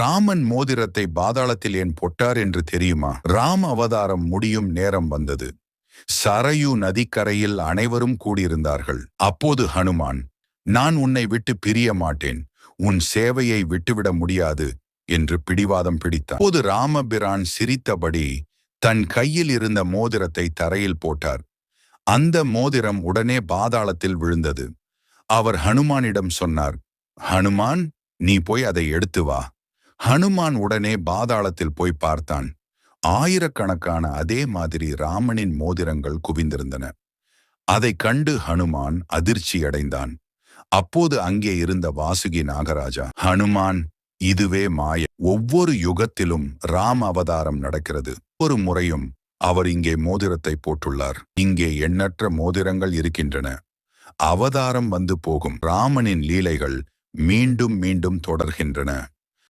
ராமன் மோதிரத்தை பாதாளத்தில் ஏன் போட்டார் என்று தெரியுமா? ராம அவதாரம் முடியும் நேரம் வந்தது. சரயு நதிக்கரையில் அனைவரும் கூடியிருந்தார்கள். அப்போது ஹனுமான் நான் உன்னை விட்டு பிரிய மாட்டேன். உன் சேவையை விட்டுவிட முடியாது என்று பிடிவாதம் பிடித்தார் அப்போது ராமபிரான் சிரித்தபடி தன் கையில் இருந்த மோதிரத்தை தரையில் போட்டார். அந்த மோதிரம் உடனே பாதாளத்தில் விழுந்தது. அவர் ஹனுமானிடம் சொன்னார் ஹனுமான் நீ போய் அதை எடுத்து வா. ஹனுமான் உடனே பாதாளத்தில் போய் பார்த்தான். ஆயிரக்கணக்கான அதே மாதிரி ராமனின் மோதிரங்கள் குவிந்திருந்தன. அதைக் கண்டு ஹனுமான் அதிர்ச்சியடைந்தான் அப்போது அங்கே இருந்த வாசுகி நாகராஜா ஹனுமான் இதுவே மாய. ஒவ்வொரு யுகத்திலும் ராம் அவதாரம் நடக்கிறது. ஒரு முறையும் அவர் இங்கே மோதிரத்தை போட்டுள்ளார். இங்கே எண்ணற்ற மோதிரங்கள் இருக்கின்றன. அவதாரம் வந்து போகும். ராமனின் லீலைகள் மீண்டும் மீண்டும் தொடர்கின்றன.